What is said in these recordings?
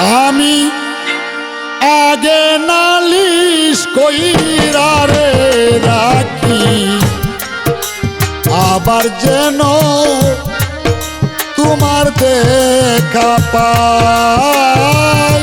আমি আগে নালিশ কইরা রে রাখি আবার যেন তোমার দেখা পাই।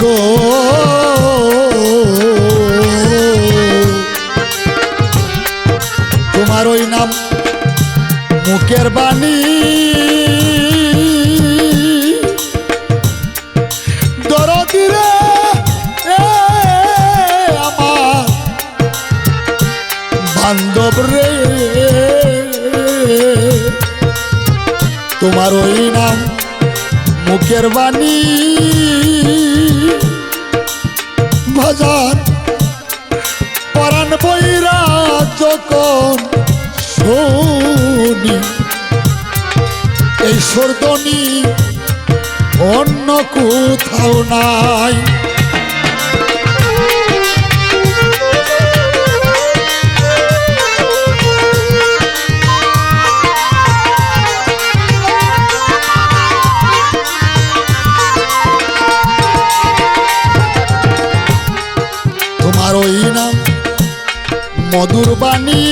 গো। তোমার ওই নাম মুখের বাণী। রে। তোমার ওই নাম মুখের বাণী। যখন শুনি এই সর্দনি অন্য কোথাও নাই। তোমার ওই নাম মধুর বাণী।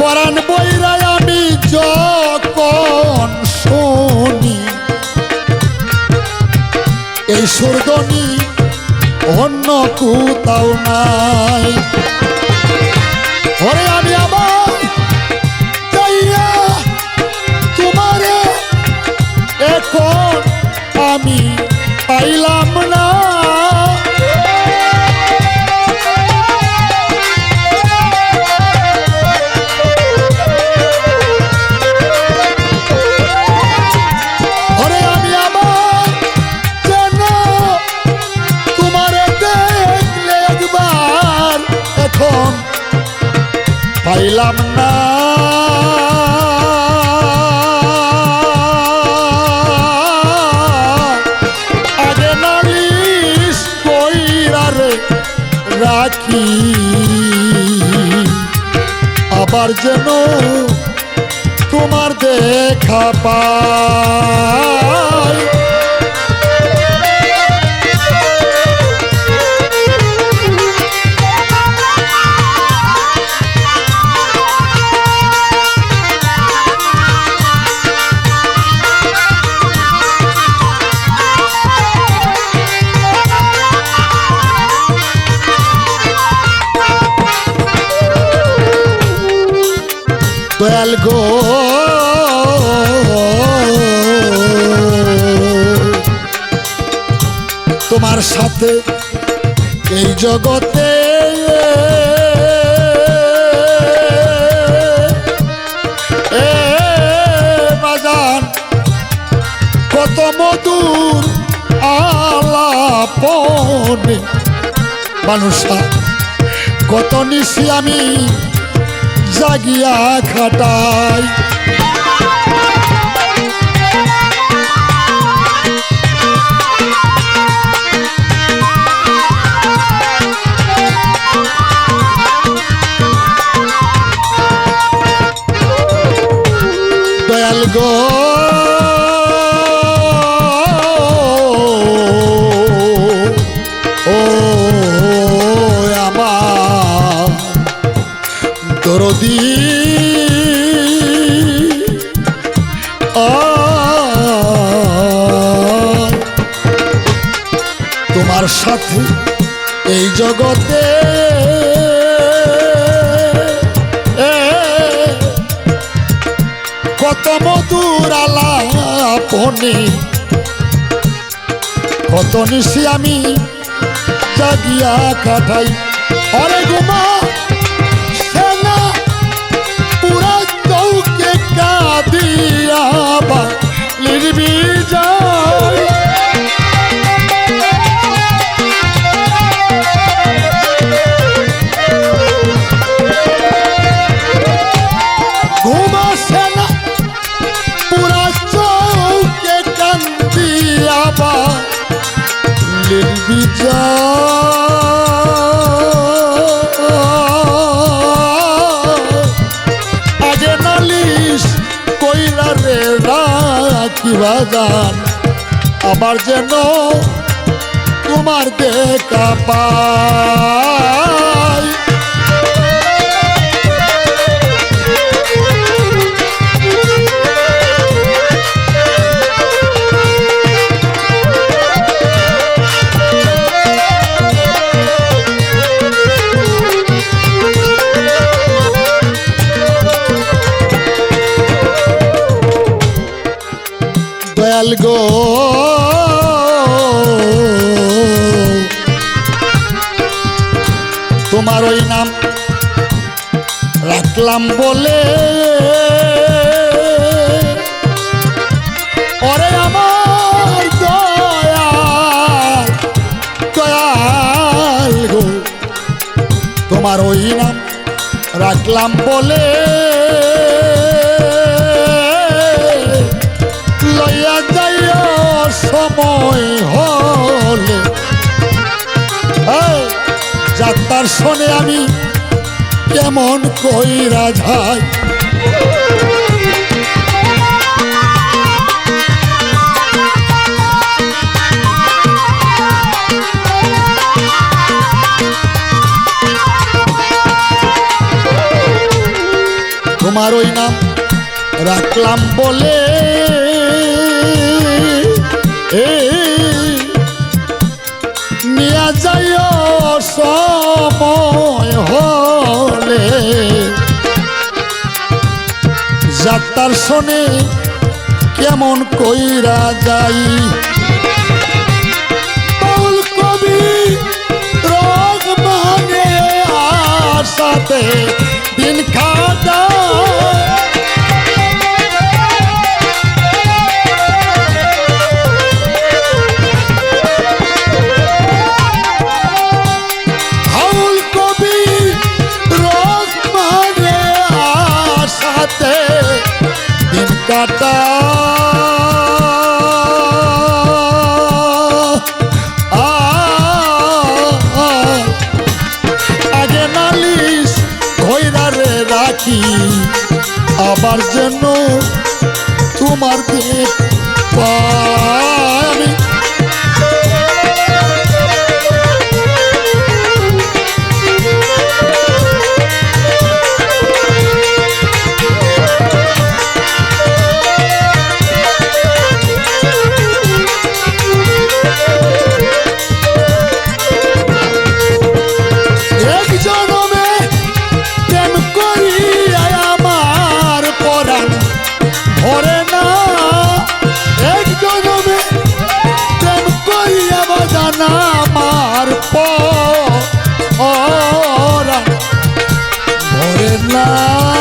পরাণ বইরায় আমি যখন শুনি এই সুরদনি অন্য কোথাও নাই। ওরে রাখি আবার যেন তোমার দেখা পাই। দয়াল গো। তোমার সাথে এই জগতে বাজান কত মধুর আলাপনে। মানুষা কত নিশি আমি জাগিয়া খাটাই। দয়াল গো দরদি তোমার সাথে এই জগতে কত মধুর আলাপনে, কত নিশি আমি জাগিয়া কাটাই। অরে গুমা লিরবি যায় রাখিবা জান আবার যেন তোমার দেখা পাই। দয়াল গো। তোমার ওই নাম রাখলাম বলে। তোমার ওই নাম রাখলাম বলে। সময় হলে। যাত্রার শোনে আমি কেমন কইরা যাই। তোমার ওই নাম রাখলাম বলে নিয়া যাইও সময় যাত্রার শোনে কেমন কইরা যাই। কবি রোগ মানে Oh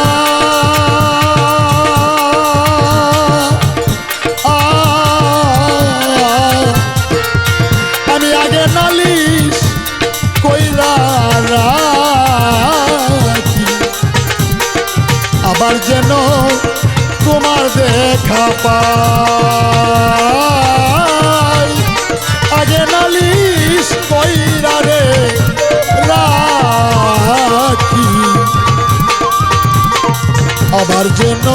আবার যেন